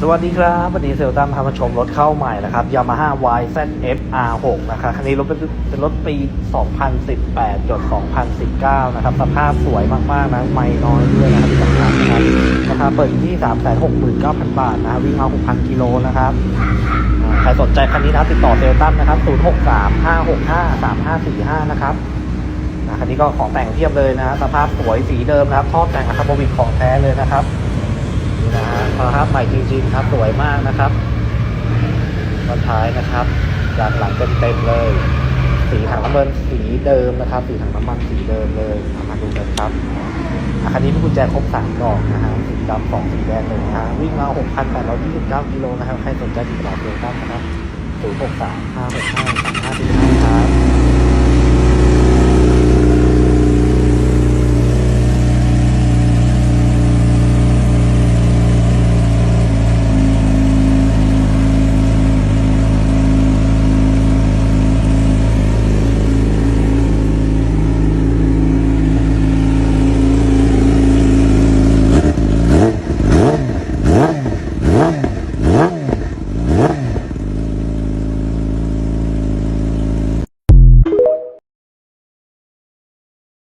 สวัสดีครับ วันนี้เซลตัมพามาชมรถเข้าใหม่นะครับ Yamaha YZF R6 นะครับคันนี้รถเป็นรถปี 2018จด2019 นะครับ สภาพสวยมากๆนะไม่น้อยด้วยนะครับที่สำคัญนะครับราคาเปิดที่ 369,000 บาทนะครับวิ่งมา6,000 กิโลนะครับ ใครสนใจคันนี้นะติดต่อเซลตัมนะครับ 0635653545 นะครับคันนี้ก็ของแต่งเทียบเลยนะสภาพสวยสีเดิมนะครับท่อแต่งอะคาร์บอวิกของแท้เลยนะครับ นี่นะฮาใหม่จริงๆครับสวยมากนะครับตอนท้ายนะครับยางหลังเต็มๆเลย สีถังน้ำมันสีเดิมนะครับ สีถังน้ำมันสีเดิมเลยเอามาดูกันครับอคันนี้มีกุญแจครบสามดอกนะฮะสีดำสองสีแดงเลยนะฮะวิ่งมา6,829กิโลนะครับใครสนใจติดต่อเซลตัมนะครับ063 565 3545